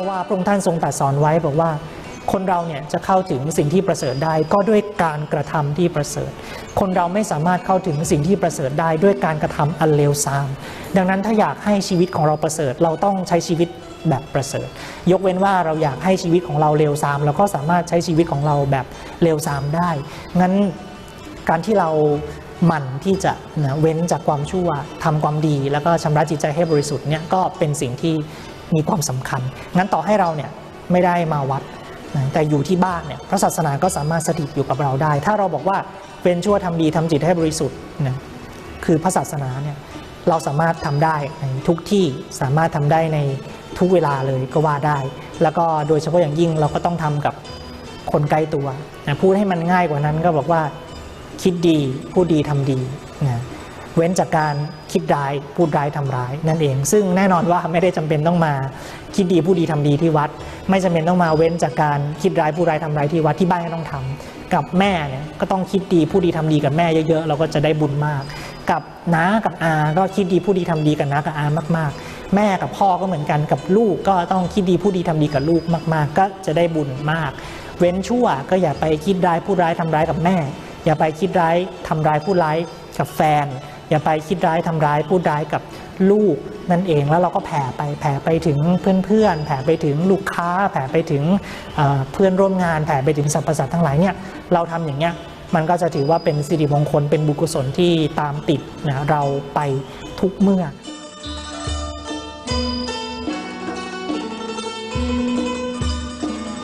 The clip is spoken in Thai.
ราะว่าพระองค์ท่านทรงตรัสสอนไว้บอกว่าคนเราเนี่ยจะเข้าถึงสิ่งที่ประเสริฐได้ก็ด้วยการกระทำที่ประเสริฐ คนเราไม่สามารถเข้าถึงสิ่งที่ประเสริฐได้ด้วยการกระทำอันเลวทราม ดังนั้นถ้าอยากให้ชีวิตของเราประเสริฐ เราต้องใช้ชีวิตแบบประเสริฐ ยกเว้นว่าเราอยากให้ชีวิตของเราเลวทรามเราก็สามารถใช้ชีวิตของเราแบบเลวทรามได้ งั้นการที่เราหมั่นที่จะนะเว้นจากความชั่วทำความดี แล้วก็ชำระจิตใจให้บริสุทธิ์เนี่ยก็เป็นสิ่งที่ มีความสำคัญ งั้นต่อให้เราเนี่ยไม่ได้มาวัดนะแต่อยู่ที่บ้านเนี่ยพระศาสนาก็สามารถสถิตอยู่กับเราได้ ถ้าเราบอกว่าเว้นชั่วทำดีทำจิตให้บริสุทธิ์นะคือพระศาสนาเนี่ยเราสามารถทำได้ในทุกที่สามารถทำได้ในทุกเวลาเลยก็ว่าได้ แล้วก็โดยเฉพาะอย่างยิ่งเราก็ต้องทำกับคนใกล้ตัวนะพูดให้มันง่ายกว่านั้นก็บอกว่าคิดดีพูดดีทำดีนะ เว้นจากการคิดร้ายพูดร้ายทำร้ายนั่นเอง ซึ่งแน่นอนว่าไม่ได้จำเป็นต้องมาคิดดีพูดดีทำดีที่วัด ไม่จำเป็นต้องมาเว้นจากการคิดร้ายพูดร้ายทำร้ายที่วัดที่บ้านก็ต้องทำกับแม่เนี่ยก็ต้องคิดดีพูดดีทำดีกับแม่เยอะๆเราก็จะได้บุญมาก กับน้ากับอาก็คิดดีพูดดีทำดีกับน้ากับอามาก ๆ แม่กับพ่อก็เหมือนกันกับลูกก็ต้องคิดดีพูดดีทำดีกับลูกมาก ๆ ก็จะได้บุญมาก เว้นชั่วก็อย่าไปคิดร้ายพูดร้ายทำร้ายกับแม่ อย่าไปคิดร้ายทำร้ายพูดร้ายกับแฟน อย่าไปคิดร้ายทำร้ายพูดร้ายกับลูกนั่นเองแล้วเราก็แผ่ไปแผ่ไปถึงเพื่อนๆ แผ่ไปถึงลูกค้า แผ่ไปถึงเพื่อนร่วมงาน แผ่ไปถึงสรรพสัตว์ทั้งหลายเนี่ยเราทำอย่างเงี้ยมันก็จะถือว่าเป็นสิริมงคลเป็นบุญกุศลที่ตามติดนะเราไปทุกเมื่อ